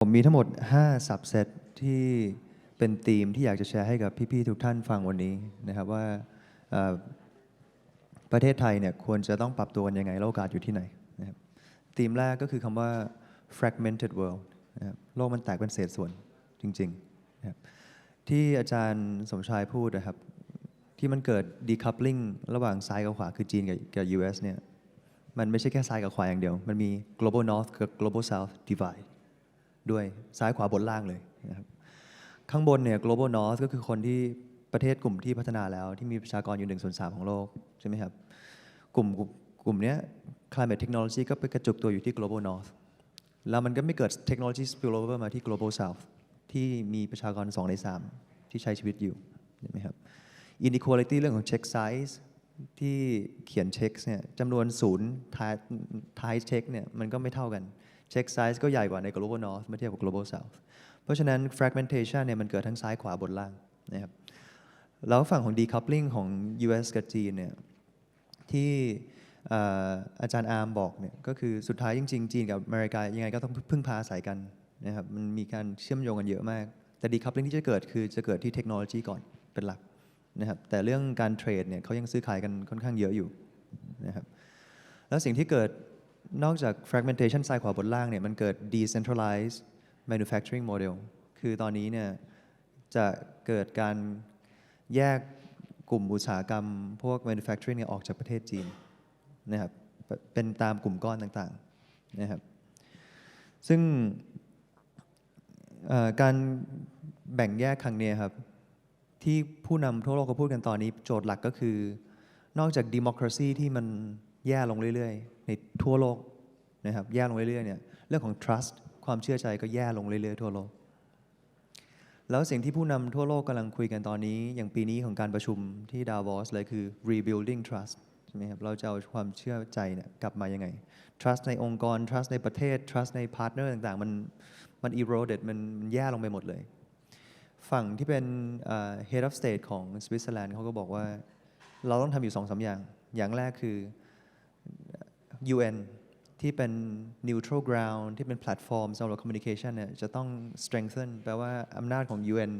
ผมมีทั้งหมด5 subset ที่เป็นธีมที่อยากจะแชร์ให้กับพี่ ๆ ทุกท่านฟังวันนี้นะครับว่าประเทศไทยเนี่ยควรจะต้องปรับตัวกันยังไงแล้วโอกาสอยู่ที่ไหนนะครับธีมแรกก็คือคำว่า fragmented world นะครับโลกมันแตกเป็นเศษส่วนจริงๆนะครับที่อาจารย์สมชายพูดนะครับที่มันเกิด decoupling ระหว่างซ้ายกับขวาคือจีนกับกับ US เนี่ยมันไม่ใช่แค่ซ้ายกับขวาอย่างเดียว มันมี global north กับ global south divide ด้วยซ้ายขวาบนล่างเลยนะครับข้างบนเนี่ย global north ก็คือคนที่ประเทศกลุ่มที่พัฒนาแล้วที่มีประชากรอยู่1ส่วน3ของโลก ใช่ไหมครับ กลุ่มกลุ่มเนี้ย climate technology ก็ไปกระจุกตัวอยู่ที่ global north แล้วมันก็ไม่เกิด technology spillover มาที่ global south ที่มีประชากร 2 ใน 3 ที่ใช้ชีวิตอยู่ใช่ไหมครับ inequality เรื่องของ check size ที่เขียนเช็คเนี่ยจำนวนศูนย์ท้ายท้ายเช็คเนี่ยมันก็ไม่เท่ากัน เช็คไซส์ก็ใหญ่กว่าใน global north เมื่อเทียบกับ global south เพราะฉะนั้น fragmentation เนี่ยมันเกิดทั้งซ้ายขวาบนล่างนะครับแล้วฝั่งของ decoupling ของ US กับจีนเนี่ยที่เอ่ออาจารย์อาร์มบอกเนี่ยก็คือสุดท้ายจริงๆ จีนกับอเมริกายังไงก็ต้องพึ่งพาอาศัยกันนะครับมันมีการเชื่อมโยงกันเยอะมาก แต่ decoupling ที่จะเกิดคือจะเกิดที่เทคโนโลยีก่อนเป็นหลักนะครับแต่เรื่องการเทรดเนี่ยเขายังซื้อขายกันค่อนข้างเยอะอยู่นะครับแล้วสิ่งที่เกิด นอกจาก fragmentation ซ้ายขวาบนล่างเนี่ยมันเกิด decentralized manufacturing model คือตอนนี้เนี่ยจะเกิดการแยกกลุ่มอุตสาหกรรม พวก manufacturing เนี่ยออกจากประเทศจีนนะครับเป็นตามกลุ่มก้อนต่างๆนะครับซึ่งการแบ่งแยกครั้งเนี้ยครับ ที่ผู้นำทั่วโลกเขาพูดกันตอนนี้ โจทย์หลักก็คือ นอกจาก democracy ที่มันแย่ลงเรื่อยๆ ในทั่วโลกนะครับแย่ลงเรื่อยๆเนี่ยเรื่องของ trust ความเชื่อใจก็แย่ลงเรื่อยๆทั่วโลก แล้วสิ่งที่ผู้นำทั่วโลกกำลังคุยกันตอนนี้ อย่างปีนี้ของการประชุมที่ดาวอสเลยคือ rebuilding trust ใช่ไหมครับเราจะเอาความเชื่อใจเนี่ยกลับมายังไง trust ในองค์กร trust ในประเทศ trust ใน partner ต่างๆ มันมัน eroded มันแย่ลงไปหมดเลย ฝั่งที่เป็น head of state ของสวิตเซอร์แลนด์เขาก็บอกว่า เราต้องทำอยู่สองสาอย่าง อย่างแรกคือ UN ที่เป็น neutral ground ที่เป็นแพลตฟอร์มสำหรับ communication เนี่ยจะต้อง strengthen แปลว่าอำนาจของ UN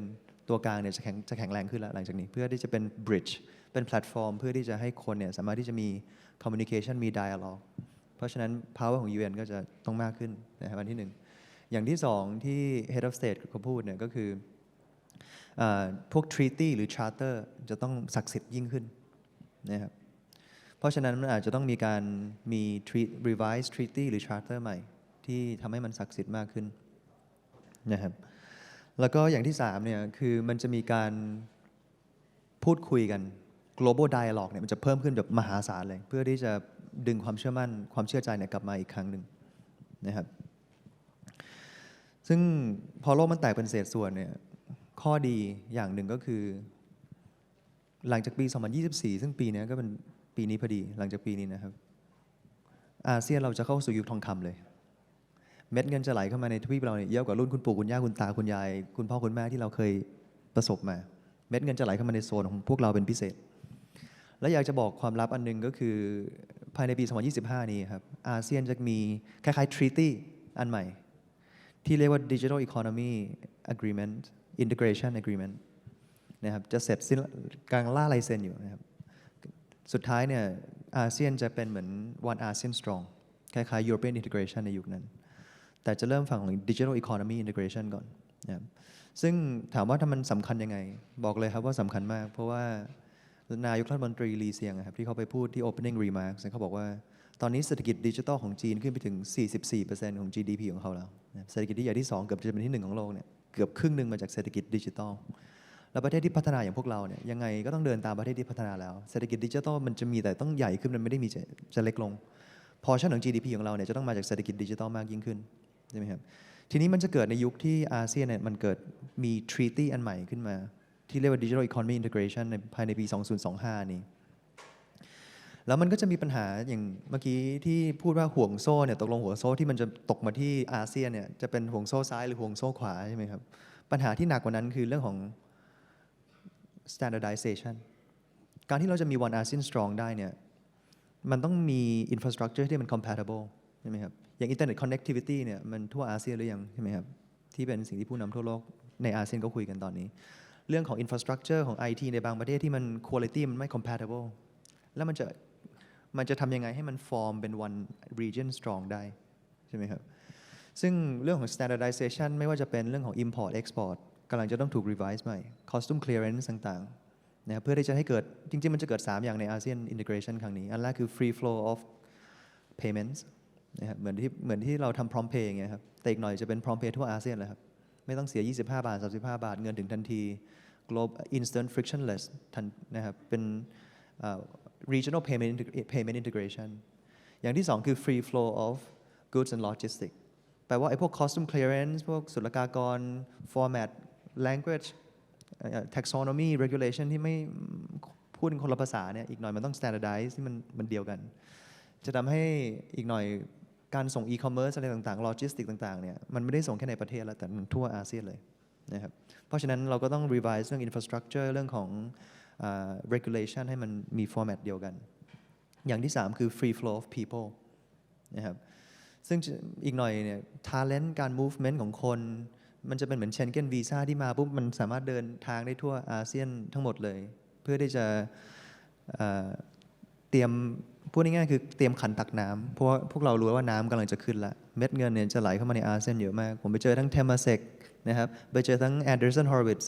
ตัวกลางเนี่ยจะแข็งจะแข็งแรงขึ้นแล้วหลังจากนี้เพื่อที่จะเป็น bridge เป็นแพลตฟอร์ม เพื่อที่จะให้คนเนี่ยสามารถที่จะมี communication มี dialogue เพราะฉะนั้น power ของ UN ก็จะต้องมากขึ้นนะครับอันที่หนึ่งอย่างที่สองที่ head of state เขาพูดเนี่ยก็คืออพวก treaty หรือ charter จะต้องศักดิ์สิทธิ์ยิ่งขึ้นนะครับ เพราะฉะนั้นมันอาจจะต้องมีการมี treat revise treaty หรือ charter ใหม่ ที่ทำให้มันศักดิ์สิทธิ์มากขึ้นนะครับแล้วก็อย่างที่สามเนี่ยคือมันจะมีการพูดคุยกัน global dialogue เนี่ยมันจะเพิ่มขึ้นแบบมหาศาลเลย เพื่อที่จะดึงความเชื่อมั่นความเชื่อใจเนี่ยกลับมาอีกครั้งหนึ่งนะครับซึ่งพอโลกมันแตกเป็นเศษส่วนเนี่ยข้อดีอย่างหนึ่งก็คือ หลังจากปี 2024 ซึ่งปีนี้ก็เป็น ปีนี้พอดีหลังจากปีนี้นะครับ อาเซียนเราจะเข้าสู่ยุคทองคำเลย เม็ดเงินจะไหลเข้ามาในทวีปเราเนี่ยเยอะกว่ารุ่นคุณปู่คุณย่าคุณตาคุณยาย คุณพ่อคุณแม่ที่เราเคยประสบมา เม็ดเงินจะไหลเข้ามาในโซนของพวกเราเป็นพิเศษ และอยากจะบอกความลับอันหนึงก็คือภายในปี 2025 นี้ครับอาเซียนจะมีคล้ายๆ treaty อันใหม่ ที่เรียกว่า Digital Economy Agreement Integration Agreement นะครับจะเสร็จสิ้นกลังล่าลายเซ็นอยู่นะครับ สุดท้ายเนี่ยอาเซียนจะเป็นเหมือน one ASEAN strong คล้ายๆ European integration ในยุคนั้น แต่จะเริ่มฝั่งของ Digital Economy Integration ก่อนนะครับซึ่งถามว่าถ้ามันสำคัญยังไง บอกเลยครับว่าสำคัญมาก เพราะว่านายกรัฐมนตรีลีเซียงครับที่เขาไปพูดที่ opening remarks เขาบอกว่าตอนนี้เศรษฐกิจดิจิทัลของจีนขึ้นไปถึง 44%ของ GDP ของเขาแล้ว เศรษฐกิจที่ใหญ่ที่ 2 เกือบจะเป็นที่ 1 ของโลกเนี่ย เกือบครึ่งหนึ่งมาจากเศรษฐกิจดิจิทัล แล้วประเทศที่พัฒนาอย่างพวกเราเนี่ยยังไงก็ต้องเดินตามประเทศที่พัฒนาแล้วเศรษฐกิจดิจิทัลมันจะมีแต่ต้องใหญ่ขึ้นมันไม่ได้มีจะจะเล็กลง พอชั่นของ GDP ของเราเนี่ยจะต้องมาจากเศรษฐกิจดิจิทัลมากยิ่งขึ้นใช่ไหมครับทีนี้มันจะเกิดในยุคที่อาเซียนเนี่ยมันเกิดมี treaty อันใหม่ขึ้นมา ที่เรียกว่า Digital Economy Integration ในภายในปี 2025 นี้ แล้วมันก็จะมีปัญหาอย่างเมื่อกี้ที่พูดว่าห่วงโซ่เนี่ยตกลงห่วงโซ่ที่มันจะตกมาที่อาเซียนเนี่ยจะเป็นห่วงโซ่ซ้ายหรือห่วงโซ่ขวาใช่ไหมครับปัญหาที่หนักกว่านั้นคือเรื่องของ standardization การที่เราจะมี one ASEAN strong ได้เนี่ยมันต้องมี infrastructure ที่มัน compatible ใช่ไหมครับอย่าง internet connectivity เนี่ยมันทั่วอาเซียนหรือยังใช่ไหมครับที่เป็นสิ่งที่ผู้นำทั่วโลกในอาเซียนก็คุยกันตอนนี้ เรื่องของ infrastructure ของ IT ในบางประเทศที่มัน quality มันไม่ compatible แล้วมันจะมันจะทำยังไงให้มัน form เป็น one region strong ได้ใช่ไหมครับซึ่งเรื่องของ standardization ไม่ว่าจะเป็นเรื่องของ import export กำลังจะต้องถูก revise ใหม่ custom clearance ต่างๆนะเพื่อที่จะให้เกิด จริง ๆ มันจะเกิด 3 อย่างในอาเซียน integration ครั้งนี้ อันแรกคือ free flow of payments นะครับเหมือนที่เหมือนที่เราทำ prompt pay อย่างเงี้ยครับ แต่อีกหน่อยจะเป็น prompt pay ทั่วอาเซียนเลยครับ ไม่ต้องเสีย 25 บาท 35 บาท เงินถึงทันที global instant frictionless ทันนะครับ เป็นเอ่อ regional payment payment integration อย่างที่สองคือ free flow of goods and logistics แปลว่าไอ้พวก custom clearance พวกศุลกากร format language taxonomy regulation ที่ไม่พูดคนละภาษาเนี่ยอีกหน่อยมันต้อง standardize ที่มันมันเดียวกัน จะทำให้อีกหน่อยการส่ง e-commerce อะไรต่างๆ logistics ต่างๆเนี่ยมันไม่ได้ส่งแค่ในประเทศแล้วแต่มันทั่วอาเซียนเลยนะครับเพราะฉะนั้นเราก็ต้อง revise เรื่อง infrastructure เรื่องของ regulation ให้มันมี format เดียวกัน อย่างที่ 3 คือ free flow of people นะครับซึ่งอีกหน่อยเนี่ย talent การ movement ของคน มันจะเป็นเหมือน Schengen visa ที่มาปุ๊บมันสามารถเดินทางได้ทั่วอาเซียนทั้งหมดเลย เพื่อที่จะเตรียมพูดง่ายๆคือเตรียมขันตักน้ำเพราะว่าพวกเรารู้ว่าน้ำกำลังจะขึ้นละ เม็ดเงินเนี่ยจะไหลเข้ามาในอาเซียนเยอะมาก ผมไปเจอทั้งเทม a เซกนะครับไปเจอทั้ง Anderson Horowitz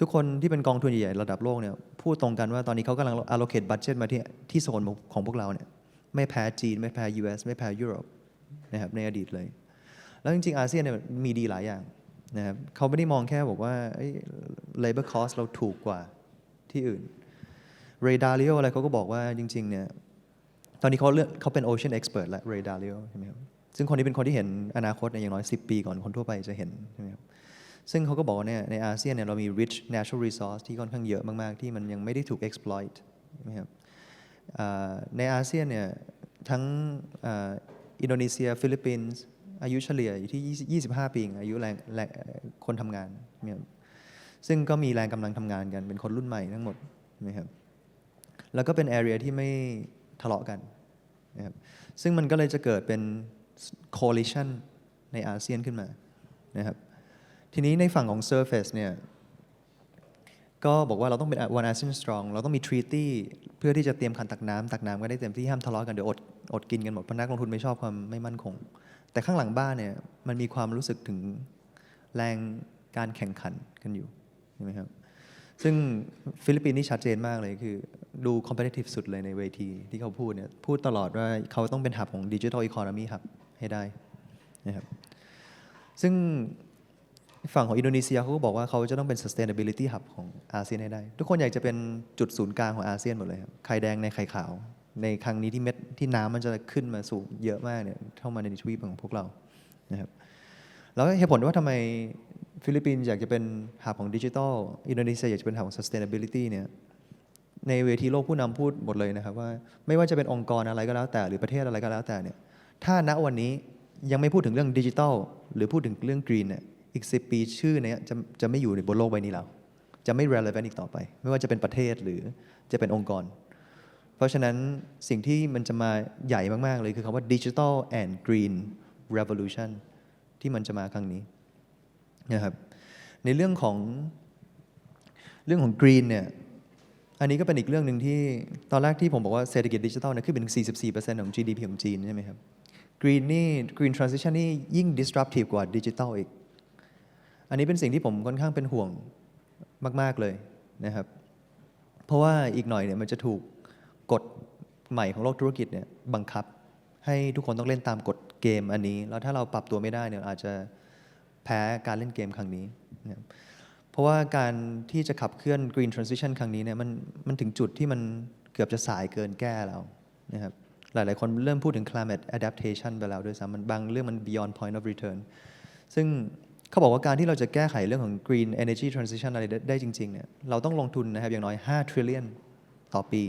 ทุกคนที่เป็นกองทุนใหญ่ๆระดับโลกเนี่ยพูดตรงกันว่าตอนนี้เขากำลัง allocate budget มาที่ที่โซนของพวกเราเนี่ยไม่แพ้จีน ไม่แพ้ US ไม่แพ้ยุโรปนะครับในอดีตเลย แล้วจริงๆอาเซียนเนี่ยมีดีหลายอย่าง นะครับเขาไม่ได้มองแค่บอกว่า labor cost เราถูกกว่าที่อื่นเรดาริโออะไรเขาก็บอกว่าจริง ๆ เนี่ย ตอนนี้เขาเลือกเขาเป็น ocean expert และเรดาริโอใช่ไหมครับซึ่งคนนี้เป็นคนที่เห็นอนาคตในอย่างน้อย 10 ปีก่อนคนทั่วไปจะเห็นใช่ไหมครับซึ่งเขาก็บอกว่าเนี่ยในอาเซียนเนี่ยเรามี rich natural resource ที่ค่อนข้างเยอะมาก ๆ ที่มันยังไม่ได้ถูก exploit ใช่ไหมครับในอาเซียนเนี่ยทั้งอินโดนีเซีย ฟิลิปปินส์ อายุเฉลี่ยอยู่ที่ 25 ปีองอายุแรงแรงคนทำงานใช่ไหมครับซึ่งก็มีแรงกำลังทำงานกันเป็นคนรุ่นใหม่ทั้งหมดใช่ไหมครับแล้วก็เป็น area ที่ไม่ทะเลาะกันนะครับซึ่งมันก็เลยจะเกิดเป็น coalition ในอาเซียนขึ้นมานะครับทีนี้ในฝั่งของ surface เนี่ยก็บอกว่าเราต้องเป็น one ASEAN strong เราต้องมี treaty เพื่อที่จะเตรียมขันตักน้ำตักน้ำกันได้เต็มที่ห้ามทะเลาะกันเดี๋ยวอดอดกินกันหมดเพราะนักลงทุนไม่ชอบความไม่มั่นคง แต่ข้างหลังบ้านเนี่ยมันมีความรู้สึกถึงแรงการแข่งขันกันอยู่ใช่ไหมครับซึ่งฟิลิปปินส์นี่ชัดเจนมากเลยคือดู competitive สุดเลยในเวทีที่เขาพูดเนี่ยพูดตลอดว่าเขาต้องเป็นหับของ digital economy ครับให้ได้นะครับซึ่งฝั่งของอินโดนีเซียเขาก็บอกว่าเขาจะต้องเป็น sustainability hub ของอาเซียนให้ได้ ทุกคนอยากจะเป็นจุดศูนย์กลางของอาเซียนหมดเลยครับไข่แดงในไข่ขาว ในครั้งนี้ที่เม็ดที่น้ำมันจะขึ้นมาสูงเยอะมากเนี่ยเข้ามาในทวีปของพวกเรานะครับแล้วเหตุผลว่าทำไมฟิลิปปินส์อยากจะเป็นหับของดิจิทัลอินโดนีเซียอยากจะเป็นหับของ sustainability เนี่ยในเวทีโลกผู้นำพูดหมดเลยนะครับว่าไม่ว่าจะเป็นองค์กรอะไรก็แล้วแต่ หรือประเทศอะไรก็แล้วแต่เนี่ยถ้าณวันนี้ยังไม่พูดถึงเรื่องดิจิทัลหรือพูดถึงเรื่องกรีนเนี่ยอีก 10 ปีชื่อเนี้จะจะไม่อยู่ในบนโลกใบนี้แล้ว จะไม่ relevant อีกต่อไป ไม่ว่าจะเป็นประเทศหรือจะเป็นองค์กร เพราะฉะนั้นสิ่งที่มันจะมาใหญ่มาก ๆ เลยคือคำว่า digital and green revolution ที่มันจะมาครั้งนี้นะครับในเรื่องของเรื่องของ green เนี่ย อันนี้ก็เป็นอีกเรื่องหนึ่งที่ตอนแรกที่ผมบอกว่าเศรษฐกิจดิจิทัลเนี่ยขึ้นเป็น 44%ของ GDP ของจีนใช่ไหมครับ green นี่ green transition นี่ยิ่ง disruptive กว่าดิจิทัลอีก อันนี้เป็นสิ่งที่ผมค่อนข้างเป็นห่วงมาก ๆ เลยนะครับ เพราะว่าอีกหน่อยเนี่ยมันจะถูก กฎใหม่ของโลกธุรกิจเนี่ยบังคับ ให้ทุกคนต้องเล่นตามกฎเกมอันนี้ แล้วถ้าเราปรับตัวไม่ได้เนี่ยอาจจะแพ้การเล่นเกมครั้งนี้นะครับเพราะว่าการที่จะขับเคลื่อน Green Transition ครั้งนี้เนี่ยมันมันถึงจุดที่มันเกือบจะสายเกินแก้แล้วนะครับหลาย ๆ คนเริ่มพูดถึง climate adaptation ไปแล้วด้วยซ้ำมันบางเรื่องมัน beyond point of return ซึ่งเขาบอกว่าการที่เราจะแก้ไขเรื่องของ green energy transition อะไรได้ได้จริง ๆ เนี่ย เราต้องลงทุนนะครับอย่างน้อย 5 trillion ต่อปี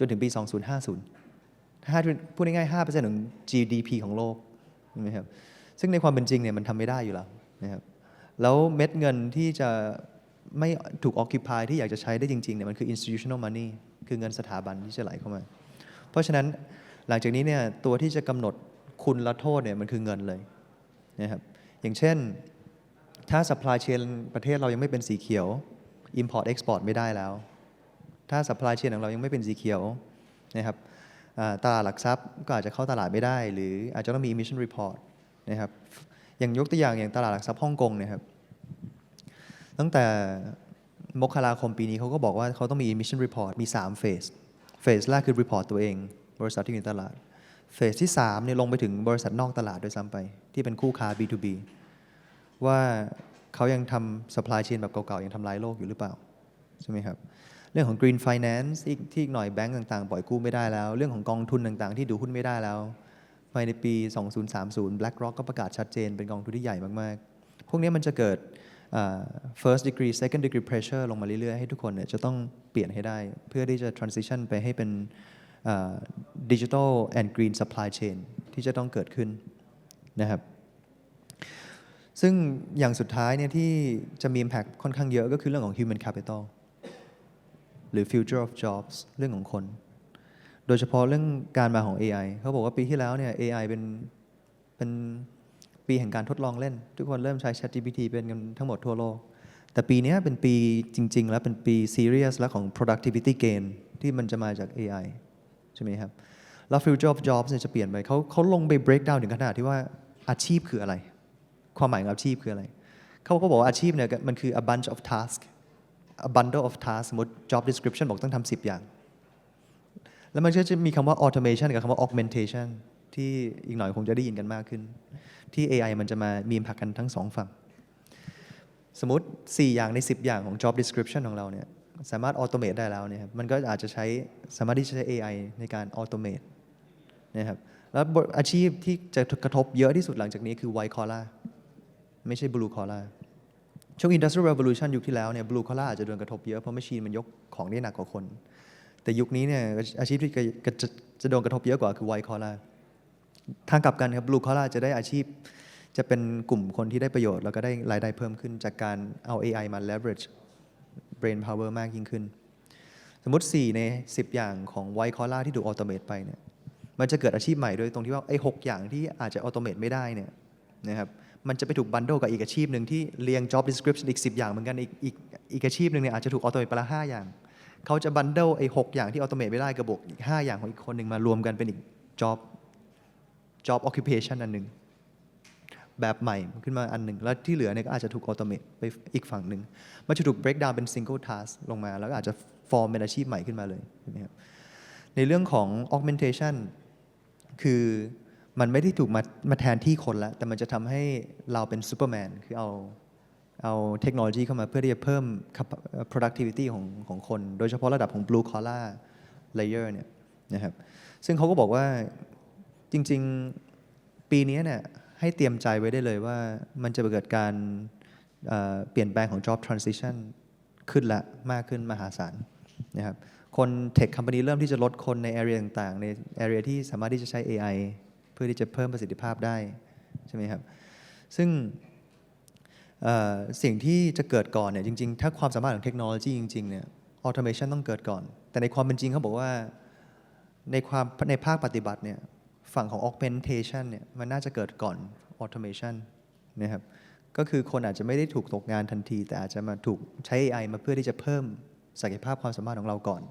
จนถึงปี 2050 5พูดง่ายๆ5%ของ GDP ของโลกใช่ไหมครับซึ่งในความเป็นจริงเนี่ยมันทำไม่ได้อยู่แล้วนะครับแล้วเม็ดเงินที่จะไม่ถูก occupy ที่อยากจะใช้ได้จริงๆเนี่ยมันคือ institutional money คือเงินสถาบันที่จะไหลเข้ามา เพราะฉะนั้นหลังจากนี้เนี่ยตัวที่จะกำหนดคุณและโทษเนี่ยมันคือเงินเลยนะครับอย่างเช่นถ้า supply chain ประเทศเรายังไม่เป็นสีเขียว import export ไม่ได้แล้ว ถ้า supply chain ของเรายังไม่เป็นสีเขียวนะครับตลาดหลักทรัพย์ก็อาจจะเข้าตลาดไม่ได้ หรืออาจจะต้องมี emission report นะครับอย่างยกตัวอย่างอย่างตลาดหลักทรัพย์ฮ่องกงเนะครับตั้งแต่มกราคมปีนี้เขาก็บอกว่าเขาต้องมี emission report มี3เฟสเฟสแรกคือ report ตัวเอง บริษัทที่อยู่ในตลาดเฟสที่3เนี่ยลงไปถึงบริษัทนอกตลาดด้วยซ้ำไป ที่เป็นคู่ค้า B2B ว่าเขายังทำ supply chain แบบเก่าๆ ยังทำลายโลกอยู่หรือเปล่า ใช่ไหมครับ เรื่องของ green finance อีกที่อีกหน่อยแบงก์ต่างๆ ปล่อยกู้ไม่ได้แล้ว เรื่องของกองทุนต่างๆ ที่ดูหุ้นไม่ได้แล้วภายในปี 2030 BlackRock ก็ประกาศชัดเจนเป็นกองทุนที่ใหญ่มากๆ พวกนี้มันจะเกิด first degree second degree pressure ลงมาเรื่อยๆ ให้ทุกคนเนี่ยจะต้องเปลี่ยนให้ได้ เพื่อที่จะ transition ไปให้เป็น digital and green supply chain ที่จะต้องเกิดขึ้นนะครับ ซึ่งอย่างสุดท้ายเนี่ยที่จะมี impact ค่อนข้างเยอะก็คือเรื่องของ human capital หรือ future of jobs เรื่องของคน โดยเฉพาะเรื่องการมาของ AI เขาบอกว่าปีที่แล้วเนี่ย AI เป็นเป็นปีแห่งการทดลองเล่น ทุกคนเริ่มใช้ ChatGPT เป็นกันทั้งหมดทั่วโลก แต่ปีนี้เป็นปีจริง ๆ แล้วเป็นปี serious แล้วของ productivity gain ที่มันจะมาจาก AI ใช่ไหมครับ แล้ว future of jobs เนี่ยจะเปลี่ยนไปเขาเขาลงไป break down ถึงขนาดที่ว่าอาชีพคืออะไร ความหมายของอาชีพคืออะไร เขาก็บอกว่าอาชีพเนี่ยมันคือ a bunch of task a bundle of tasks สมมติ job description บอกต้องทำ10อย่าง แล้วมันก็จะมีคำว่า automation กับคำว่า augmentation ที่อีกหน่อยคงจะได้ยินกันมากขึ้น ที่ AI มันจะมามี impact กันทั้งสองฝั่ง สมมติ 4 อย่างใน 10 อย่างของ job description ของเราเนี่ยสามารถ automate ได้แล้วเนี่ยครับมันก็อาจจะใช้สามารถที่จะใช้ AI ในการ automate นะครับแล้วอาชีพที่จะกระทบเยอะที่สุดหลังจากนี้คือ white collar ไม่ใช่ blue collar ช่วง industrial revolution ยุคที่แล้วเนี่ย blue collar อาจจะโดนกระทบเยอะ เพราะ machine มันยกของได้หนักกว่าคน แต่ยุคนี้เนี่ยอาชีพที่จะจะจะโดนกระทบเยอะกว่าคือ white collar ทางกลับกันครับ blue collar จะได้อาชีพ จะเป็นกลุ่มคนที่ได้ประโยชน์ แล้วก็ได้รายได้เพิ่มขึ้นจากการเอา AI มา leverage brain power มากยิ่งขึ้น สมมติ 4 ใน 10 อย่างของ white collar ที่ถูก automate ไปเนี่ยมันจะเกิดอาชีพใหม่ด้วยตรงที่ว่าไอ้6อย่างที่อาจจะ automate ไม่ได้เนี่ยนะครับ มันจะไปถูกบันโดกับอีกอาชีพหนึ่งที่เรียง job description อีก 10 อย่างเหมือนกัน อีกอีกอีกอาชีพหนึ่งเนี่ยอาจจะถูก automate ไปละ5อย่าง เขาจะบันเดลไอ้หกอย่างที่ automate ไม่ได้กับบวกอีก5อย่างของอีกคนหนึ่งมารวมกันเป็นอีก job job occupation อันหนึ่งแบบใหม่ขึ้นมาอันหนึ่ง แล้วที่เหลือเนี่ยก็อาจจะถูก automate ไปอีกฝั่งหนึ่งมันจะถูก break down เป็น single task ลงมา แล้วก็อาจจะ form เป็นอาชีพใหม่ขึ้นมาเลยใช่ไหมครับในเรื่องของ augmentation คือ มันไม่ได้ถูกมามาแทนที่คนแล้วแต่มันจะทำให้เราเป็นซูเปอร์แมนคือเอาเอาเทคโนโลยีเข้ามาเพื่อที่จะเพิ่ม productivity ของของคน โดยเฉพาะระดับของ blue collar layer เนี่ยนะครับซึ่งเขาก็บอกว่าจริง ๆ ปีนี้เนี่ยให้เตรียมใจไว้ได้เลยว่ามันจะเกิดการเเปลี่ยนแปลงของ job transition ขึ้นละมากขึ้นมหาศาลนะครับคนเทค company เริ่มที่จะลดคนใน area ต่างๆ ใน area ที่สามารถที่จะใช้ AI พื่อที่จะเพิ่มประสิทธิภาพได้ใช่ไหมครับซึ่งสิ่งที่จะเกิดก่อนเนี่ยจริง ๆ ถ้าความสามารถของเทคโนโลยีจริงๆเนี่ยออโตเมชันต้องเกิดก่อน แต่ในความเป็นจริงเขาบอกว่าในความในภาคปฏิบัติเนี่ยฝั่งของ augmentation เนี่ยมันน่าจะเกิดก่อน automation นะครับก็คือคนอาจจะไม่ได้ถูกตกงานทันที แต่อาจจะมาถูกใช้ AI มาเพื่อที่จะเพิ่มศักยภาพความสามารถของเราก่อน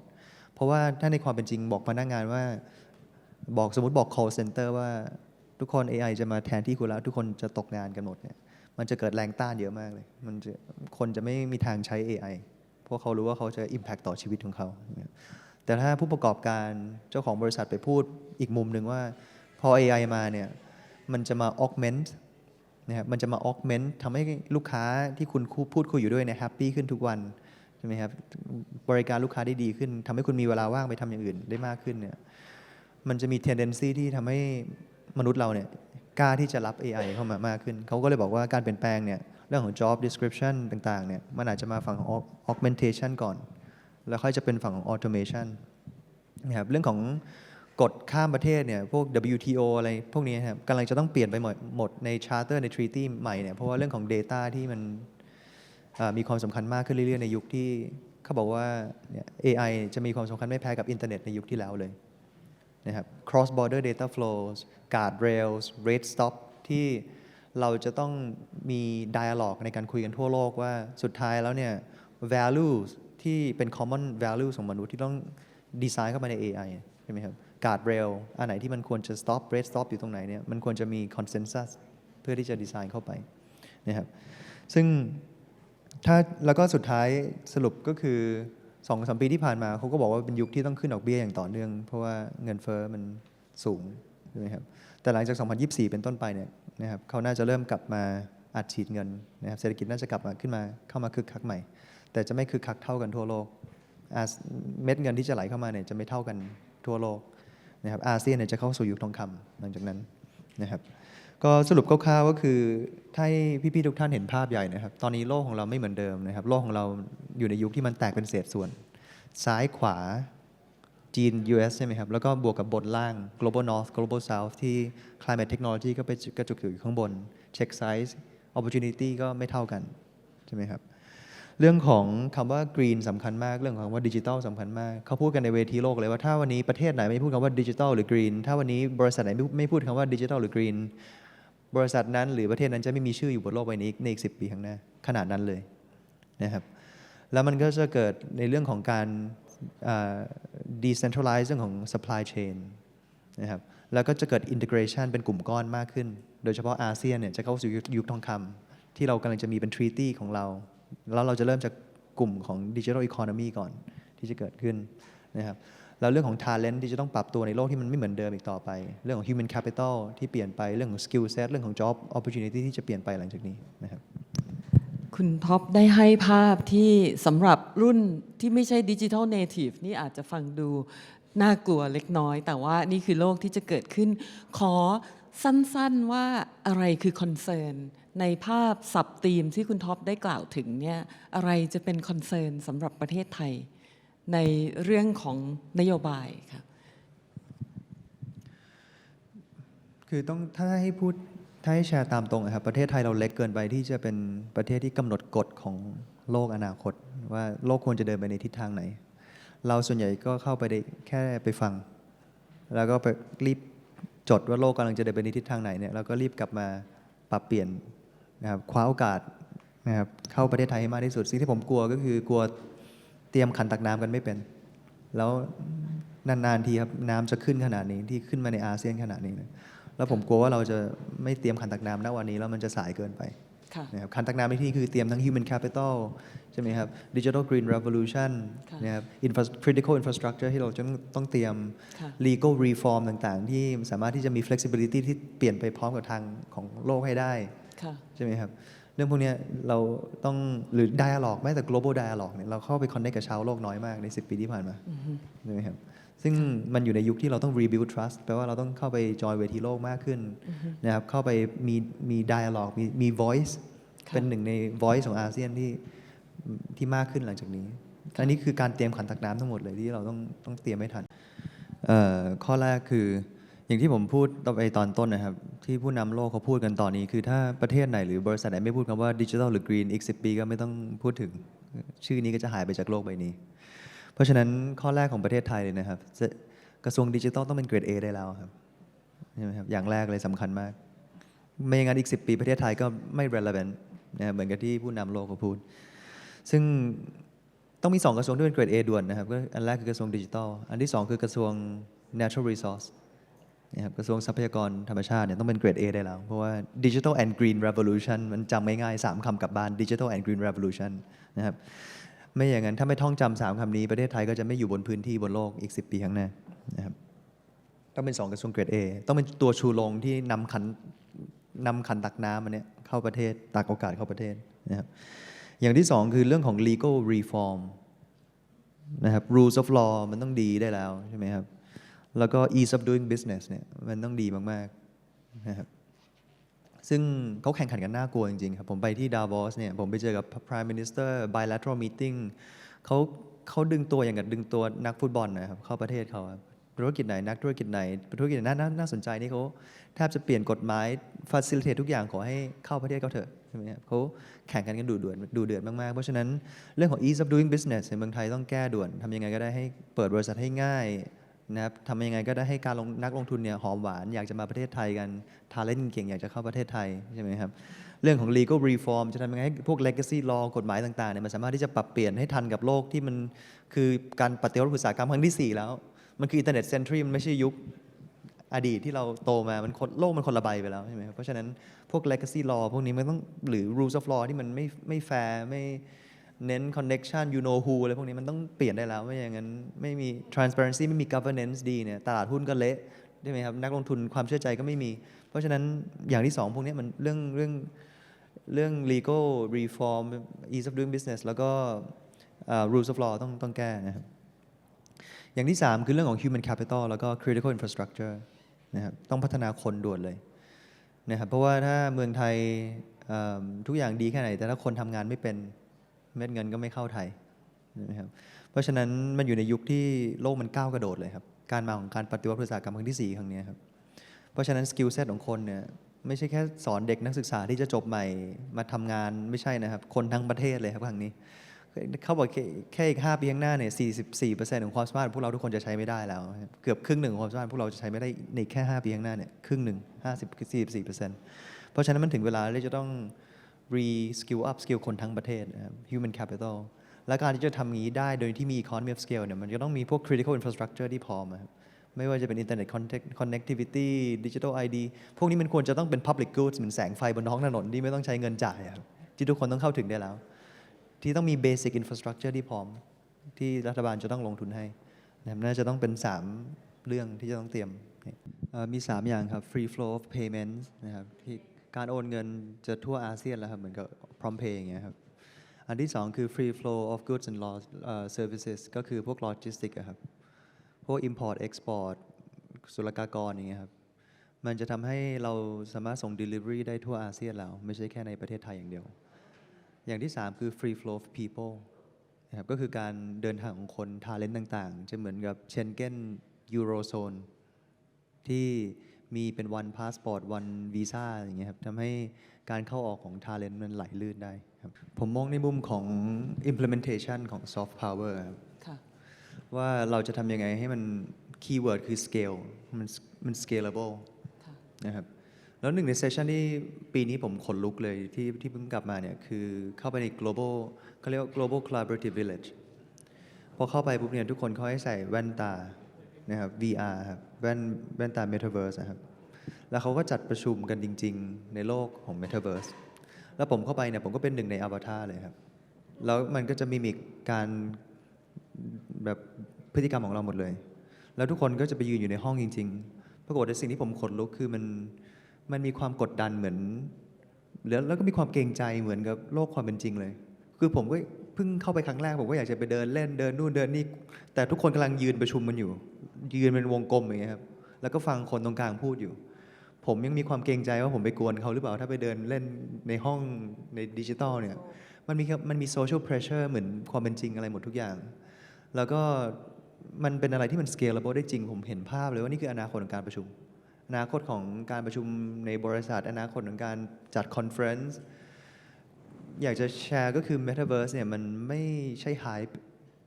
เพราะว่าถ้าในความเป็นจริงบอกพนักงานว่า บอกสมมติบอก call center ว่าทุกคน AI จะมาแทนที่คุณแล้ว ทุกคนจะตกงานกันหมดเนี่ยมันจะเกิดแรงต้านเยอะมากเลย มันจะคนจะไม่มีทางใช้ AI เพราะเขารู้ว่าเขาจะ impact ต่อชีวิตของเขา แต่ถ้าผู้ประกอบการเจ้าของบริษัทไปพูดอีกมุมหนึ่งว่า พอ AI มาเนี่ยมันจะมา augment นะครับมันจะมา augment ทำให้ลูกค้าที่คุณพูดคุยอยู่ด้วยเนี่ย happy ขึ้นทุกวันใช่ไหมครับบริการลูกค้าได้ดีขึ้นทำให้คุณมีเวลาว่างไปทำอย่างอื่นได้มากขึ้นเนี่ย มันจะมี tendency ที่ทำให้มนุษย์เราเนี่ยกล้าที่จะรับ AI เข้ามามากขึ้น เขาก็เลยบอกว่าการเปลี่ยนแปลงเนี่ยเรื่องของ job description ต่างๆเนี่ยมันอาจจะมาฝั่งของ augmentation ก่อน แล้วค่อยจะเป็นฝั่งของ automation นะครับเรื่องของกฎข้ามประเทศเนี่ยพวก WTO อะไรพวกนี้ครับกำลังจะต้องเปลี่ยนไปหมดหมดใน charter ใน treaty ใหม่เนี่ยเพราะว่าเรื่องของ data ที่มันมีความสำคัญมากขึ้นเรื่อยๆ ในยุคที่เขาบอกว่าเนี่ย AI จะมีความสำคัญไม่แพ้กับอินเทอร์เน็ตในยุคที่แล้วเลย นะครับ cross border data flows guard rails rate stop ที่เราจะต้องมี dialog ในการคุยกันทั่วโลกว่าสุดท้ายแล้วเนี่ย values ที่เป็น common values ของมนุษย์ที่ต้องดีไซน์เข้ามาใน AI ใช่ไหมครับ guard rail อันไหนที่มันควรจะ stop red stop อยู่ตรงไหนเนี่ยมันควรจะมี consensus เพื่อที่จะดีไซน์เข้าไปนะครับซึ่งถ้าแล้วก็สุดท้ายสรุปก็คือ 2องสมปีที่ผ่านมาเขาก็บอกว่าเป็นยุคที่ต้องขึ้นดอกเบี้ยอย่างต่อเนื่อง เพราะว่าเงินเฟ้อมันสูงใช่ไหมครับแต่หลังจาก 2024 เป็นต้นไปเนี่ยนะครับเขาน่าจะเริ่มกลับมาอัดฉีดเงินนะครับเศรษฐกิจน่าจะกลับมาขึ้นมาเข้ามาคึกคักใหม่ แต่จะไม่คึกคักเท่ากันทั่วโลกเม็ดเงินที่จะไหลเข้ามาเนี่ยจะไม่เท่ากันทั่วโลกนะครับอาเซียนเนี่ยจะเข้าสู่ยุคทองคำหลังจากนั้นนะครับ ก็สรุปคร่าวๆก็คือถ้าให้พี่ๆทุกท่านเห็นภาพใหญ่นะครับ ตอนนี้โลกของเราไม่เหมือนเดิมนะครับ โลกของเราอยู่ในยุคที่มันแตกเป็นเศษส่วน ซ้ายขวาจีน US ใช่ไหมครับ แล้วก็บวกกับบนล่าง global north global south ที่ climate technology ก็ไปกระจุกอยู่ข้างบน check size opportunity ก็ไม่เท่ากัน ใช่ไหมครับ เรื่องของคำว่า green สำคัญมาก เรื่องของคำว่าดิจิทัลสำคัญมาก เขาพูดกันในเวทีโลกเลยว่าถ้าวันนี้ประเทศไหนไม่พูดคำว่าดิจิทัลหรือ green ถ้าวันนี้บริษัทไหนไม่ไม่พูดคำว่าดิจิทัลหรือ green บริษัทนั้นหรือประเทศนั้นจะไม่มีชื่ออยู่บนโลกใบนี้ในอีก10ปีข้างหน้าขนาดนั้นเลยนะครับแล้วมันก็จะเกิดในเรื่องของการ decentralize เรื่องของ supply chain นะครับแล้วก็จะเกิด integration เป็นกลุ่มก้อนมากขึ้น โดยเฉพาะอาเซียนเนี่ยจะเข้าสู่ยุคยุคทองคำที่เรากำลังจะมีเป็น treaty ของเรา แล้วเราจะเริ่มจากกลุ่มของ digital economy ก่อนที่จะเกิดขึ้นนะครับ แล้วเรื่องของ talent ที่จะต้องปรับตัวในโลกที่มันไม่เหมือนเดิมอีกต่อไป เรื่องของ human capital ที่เปลี่ยนไปเรื่องของ skill set เรื่องของ job opportunity ที่จะเปลี่ยนไปหลังจากนี้นะครับคุณท็อปได้ให้ภาพที่สำหรับรุ่นที่ไม่ใช่ดิจิทัลเนทีฟนี่อาจจะฟังดูน่ากลัวเล็กน้อย แต่ว่านี่คือโลกที่จะเกิดขึ้น ขอสั้นๆว่าอะไรคือคอนเซิร์นในภาพสับธีมที่คุณท็อปได้กล่าวถึงเนี่ยอะไรจะเป็นคอนเซิร์นสำหรับประเทศไทย ในเรื่องของนโยบายค่ะคือต้องถ้าให้พูดถ้าให้แชร์ตามตรงอะครับ ประเทศไทยเราเล็กเกินไปที่จะเป็นประเทศที่กำหนดกฎของโลกอนาคต ว่าโลกควรจะเดินไปในทิศทางไหน เราส่วนใหญ่ก็เข้าไปได้แค่ไปฟัง แล้วก็ไปรีบจดว่าโลกกำลังจะเดินไปในทิศทางไหนเนี่ยเราก็รีบกลับมาปรับเปลี่ยนนะครับคว้าโอกาสนะครับเข้าประเทศไทยให้มากที่สุดสิ่งที่ผมกลัวก็คือกลัว เตรียมขันตักน้ำกันไม่เป็น แล้วนานๆทีครับน้ำจะขึ้นขนาดนี้ที่ขึ้นมาในอาเซียนขนาดนี้นะแล้วผมกลัวว่าเราจะไม่เตรียมขันตักน้ำณวันนี้แล้วมันจะสายเกินไปค่ะนะครับขันตักน้ำในที่นี้คือเตรียมทั้ง human capital ใช่ไหมครับ digital green revolution ค่ะนะครับ infra- critical infrastructure ที่เราจะต้องเตรียมค่ะ legal reform ต่างๆ ที่สามารถที่จะมี flexibility ที่เปลี่ยนไปพร้อมกับทางของโลกให้ได้ค่ะใช่ไหมครับเรื่องพวกเนี้ยเราต้องหรือ dialogue แม้แต่ global dialogue เนี่ยเราเข้าไป connect กับชาวโลกน้อยมากใน 10 ปีที่ผ่านมาใช่ไหมครับซึ่งมันอยู่ในยุคที่เราต้อง rebuild trust แปลว่าเราต้องเข้าไปจอยเวทีโลกมากขึ้นนะครับเข้าไปมีมี dialogue มีมี voice ค่ะเป็นหนึ่งใน voice ของอาเซียนที่ที่มากขึ้นหลังจากนี้อันนี้คือการเตรียมขันตักน้ำทั้งหมดเลยที่เราต้องต้องเตรียมให้ทันเอ่อข้อแรกคือ อย่างที่ผมพูดตอนไปตอนต้นนะครับ ที่ผู้นำโลกเขาพูดกันตอนนี้ คือถ้าประเทศไหนหรือบริษัทไหนไม่พูดคำว่าดิจิทัลหรือกรีนอีก10ปีก็ไม่ต้องพูดถึง ชื่อนี้ก็จะหายไปจากโลกใบนี้ เพราะฉะนั้นข้อแรกของประเทศไทยเลยนะครับกระทรวงดิจิทัลต้องเป็นเกรด A ได้แล้วครับใช่ไหมครับอย่างแรกเลยสำคัญมาก ไม่อย่างนั้นอีก 10 ปีประเทศไทยก็ไม่ relevant นะเหมือนกับที่ผู้นำโลกเขาพูด ซึ่งต้องมี 2 กระทรวงที่เป็นเกรด A ด่วนนะครับก็อันแรกคือกระทรวงดิจิทัลอันที่ 2 คือกระทรวง natural resource นะครับกระทรวงทรัพยากรธรรมชาติเนี่ยต้องเป็นเกรด A ได้แล้ว เพราะว่า digital and green revolution มันจำง่ายๆ3คำกลับบ้าน digital and green revolution นะครับไม่อย่างนั้น ถ้าไม่ท่องจำสามคำนี้ ประเทศไทยก็จะไม่อยู่บนพื้นที่บนโลกอีก 10 ปีข้างหน้านะครับต้องเป็น 2 กระทรวงเกรด A ต้องเป็นตัวชูโรงที่นำขันนำขันตักน้ำมันเนี่ยเข้าประเทศตักโอกาสเข้าประเทศนะครับอย่างที่ 2 คือเรื่องของ legal reform นะครับ rules of law มันต้องดีได้แล้วใช่ไหมครับ แล้วก็ ease of doing business เนี่ยมันต้องดีมากๆนะครับซึ่งเขาแข่งขันกันน่ากลัวจริงๆครับ ผมไปที่ดาวอสเนี่ย ผมไปเจอกับ Prime Minister bilateral meeting เขาเขาดึงตัวอย่างกับดึงตัวนักฟุตบอลนะครับ เข้าประเทศเขาธุรกิจไหน นักธุรกิจไหน ธุรกิจไหนน่าน่าน่าสนใจนี่เขาแทบจะเปลี่ยนกฎหมาย facilitate ทุกอย่างขอให้เข้าประเทศเขาเถอะใช่ไหมครับเขาแข่งกันกันดูเดือดดูเดือดมากๆ เพราะฉะนั้นเรื่องของ ease of doing business ในเมืองไทยต้องแก้ด่วนทำยังไงก็ได้ให้เปิดบริษัทให้ง่าย นะครับทำยังไงก็ได้ให้การลงนักลงทุนเนี่ยหอมหวานอยากจะมาประเทศไทยกันทาเล่นเก่งอยากจะเข้าประเทศไทยใช่ไหมครับเรื่องของ legal reform จะทำยังไงให้พวก legacy law กฎหมายต่างๆเนี่ยมันสามารถที่จะปรับเปลี่ยนให้ทันกับโลกที่มันคือการปฏิวัติอุตสาหกรรมครั้งที่ 4 แล้ว มันคืออินเทอร์เน็ตเซนทรีมันไม่ใช่ยุคอดีตที่เราโตมามันโลกมันคนละใบไปแล้วใช่ไหมครับเพราะฉะนั้นพวก legacy law พวกนี้มันต้องหรือ rules of law ที่มันไม่ไม่แฟร์ไม่ เน้น connection you know who อะไรพวกนี้มันต้องเปลี่ยนได้แล้ว ไม่อย่างนั้น ไม่มี transparency ไม่มี governance ดีเนี่ยตลาดหุ้นก็เละใช่ไหมครับ นักลงทุนความเชื่อใจก็ไม่มี เพราะฉะนั้นอย่างที่สองพวกนี้มันเรื่องเรื่องเรื่อง legal reform ease of doing business แล้วก็ rules of law ต้องต้องแก้นะครับ อย่างที่3คือเรื่องของ human capital แล้วก็ critical infrastructure นะครับต้องพัฒนาคนด่วนเลยนะครับเพราะว่าถ้าเมืองไทยทุกอย่างดีแค่ไหน แต่ถ้าคนทำงานไม่เป็น เม็ดเงินก็ไม่เข้าไทยนะครับเพราะฉะนั้นมันอยู่ในยุคที่โลกมันก้าวกระโดดเลยครับ การมาของการปฏิวัติอุตสาหกรรมครั้งที่ 4 ครั้งนี้ครับ เพราะฉะนั้นสกิลเซตของคนเนี่ยไม่ใช่แค่สอนเด็กนักศึกษาที่จะจบใหม่มาทำงานไม่ใช่นะครับ คนทั้งประเทศเลยครับครั้งนี้เขาบอกแค่แค่อีก5ปีข้างหน้าเนี่ย44%ของความสามารถของพวกเราทุกคนจะใช้ไม่ได้แล้ว เกือบครึ่งหนึ่งของความสามารถพวกเราจะใช้ไม่ได้ในแค่ 5 ปีข้างหน้าเนี่ยครึ่งหนึ่ง50คือ44%เพราะฉะนั้นมันถึงเวลาที่จะต้อง re skill up skill คนทั้งประเทศนะครับ human capital และการที่จะทำงี้ได้โดยที่มี economy of scale เนี่ยมันจะต้องมีพวก critical infrastructure ที่พร้อมครับไม่ว่าจะเป็น Internet Connect- Connectivity Digital ID พวกนี้มันควรจะต้องเป็น Public Goods เหมือนแสงไฟบนท้องถนนที่ไม่ต้องใช้เงินจ่ายครับที่ทุกคนต้องเข้าถึงได้แล้ว ที่ต้องมี Basic Infrastructure ที่พร้อม ที่รัฐบาลจะต้องลงทุนให้นะครับน่าจะต้องเป็น 3 เรื่องที่จะต้องเตรียม มี 3 อย่างครับ Free Flow of Payments นะครับที่ การโอนเงินจะทั่วอาเซียนแล้วครับ เหมือนกับ PromptPay อย่างเงี้ยครับ อันที่ 2 คือ Free Flow of Goods and Law Services ก็คือพวก Logistics อะครับ พวก import export ศุลกากรอย่างเงี้ยครับ มันจะทำให้เราสามารถส่ง delivery ได้ทั่วอาเซียนแล้ว ไม่ใช่แค่ในประเทศไทยอย่างเดียว อย่างที่ 3 คือ free flow of people นะครับก็คือการเดินทางของคน talent ต่าง ๆ จะเหมือนกับเชนเก้นยูโรโซนที่ มีเป็น one passport one visa อย่างเงี้ยครับทำให้การเข้าออกของ talent มันไหลลื่นได้ครับผมมองในมุมของ implementation ของ soft power ครับค่ะว่าเราจะทำยังไงให้มันคีย์เวิร์ดคือ scale มันมัน scalable ค่ะนะครับแล้วหนึ่งในเซสชันที่ปีนี้ผมขนลุกเลยที่ที่เพิ่งกลับมาเนี่ยคือเข้าไปใน global เขาเรียกว่า global collaborative village พอเข้าไปปุ๊บเนี่ยทุกคนเขาให้ใส่แว่นตา นะครับ VR ครับแว่นแว่นตา metaverse นะครับ แล้วเขาก็จัดประชุมกันจริง ๆ ในโลกของ metaverse แล้วผมเข้าไปเนี่ยผมก็เป็นหนึ่งในอวตารเลยครับ แล้วมันก็จะมีมิกการแบบพฤติกรรมของเราหมดเลย แล้วทุกคนก็จะไปยืนอยู่ในห้องจริง ๆ ปรากฏในสิ่งที่ผมขนลุกคือมันมันมีความกดดันเหมือนแล้วแล้วก็มีความเกรงใจเหมือนกับโลกความเป็นจริงเลย คือผมก็เพิ่งเข้าไปครั้งแรกผมก็อยากจะไปเดินเล่นเดินนู่นเดินนี่ แต่ทุกคนกำลังยืนประชุมกันอยู่ ยืนเป็นวงกลมอย่างเงี้ยครับแล้วก็ฟังคนตรงกลางพูดอยู่ ผมยังมีความเกรงใจว่าผมไปกวนเขาหรือเปล่าถ้าไปเดินเล่นในห้องในดิจิตอลเนี่ยมันมีมันมีโซเชียลเพรสเชอร์เหมือนความเป็นจริงอะไรหมดทุกอย่าง แล้วก็มันเป็นอะไรที่มัน scalable ได้จริง ผมเห็นภาพเลยว่านี่คืออนาคตของการประชุม อนาคตของการประชุมในบริษัท อนาคตของการจัดคอนเฟรนซ์อยากจะแชร์ก็คือ Metaverse เนี่ยมันไม่ใช่ hype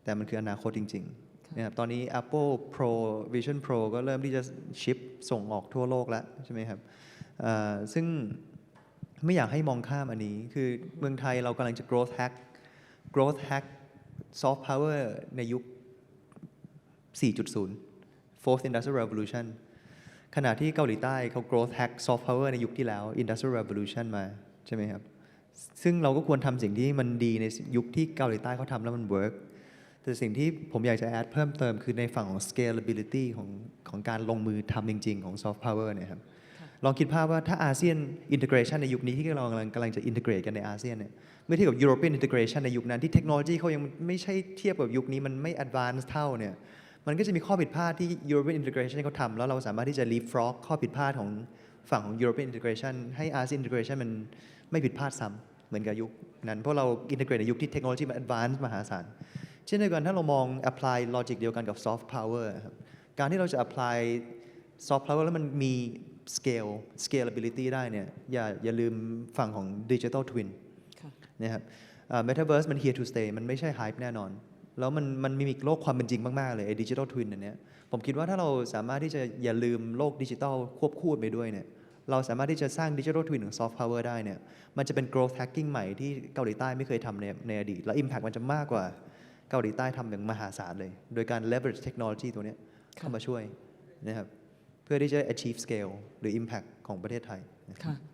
แต่มันคืออนาคตจริง ๆ นะครับตอนนี้ Apple Pro Vision Pro ก็เริ่มที่จะชิปส่งออกทั่วโลกแล้วใช่ไหมครับซึ่งไม่อยากให้มองข้ามอันนี้ คือเมืองไทยเรากำลังจะ growth hack growth hack soft power ในยุค 4.0 fourth industrial revolution ขณะที่เกาหลีใต้เขา growth hack soft power ในยุคที่แล้ว industrial revolution มาใช่ไหมครับ ซึ่งเราก็ควรทำสิ่งที่มันดีในยุคที่เกาหลีใต้เขาทำแล้วมัน work แต่สิ่งที่ผมอยากจะ add เพิ่มเติมคือในฝั่งของ scalability ของของการลงมือทำจริง ๆ ของ soft power เนี่ยครับลองคิดภาพว่าถ้าอาเซียน integration ในยุคนี้ที่เรากำลังกำลังจะ integrate กันในอาเซียนเนี่ยเมื่อเทียบกับ European integration ในยุคนั้นที่เทคโนโลยีเขายังไม่ใช่เทียบกับยุคนี้มันไม่ advanced เท่าเนี่ยมันก็จะมีข้อผิดพลาดที่ European integration ที่เขาทำแล้วเราสามารถที่จะ leapfrog ข้อผิดพลาดของฝั่งของ European integration ให้ ASEAN integration มันไม่ผิดพลาดซ้ำเหมือนกับยุคนั้นเพราะเรา integrate ในยุคที่เทคโนโลยีมัน advanced มหาศาล เช่นเดียวกันถ้าเรามอง apply logic เดียวกันกับ soft power ครับการที่เราจะ apply soft power แล้วมันมี scale scalability ได้เนี่ยอย่าอย่าลืมฝั่งของ digital twin นะครับ metaverse มัน here to stay มันไม่ใช่ hype แน่นอน แล้วมันมันมีมโลกความเป็นจริงมาก ๆ เลยไอ้ดิจิทัลทวินอันเนี้ยผมคิดว่าถ้าเราสามารถที่จะอย่าลืมโลกดิจิทัลควบคู่ไปด้วยเนี่ยเราสามารถที่จะสร้างดิจิทัลทวินของซอฟต์พาวเวอร์ได้เนี่ยมันจะเป็น growth hacking ใหม่ที่เกาหลีใต้ไม่เคยทำในในอดีต และ impact มันจะมากกว่า เกาหลีใต้ทำอย่างมหาศาลเลย โดยการ leverage เทคโนโลยีตัวนี้เข้ามาช่วยนะครับเพื่อที่จะ achieve scale หรือ impact ของประเทศไทยค่ะ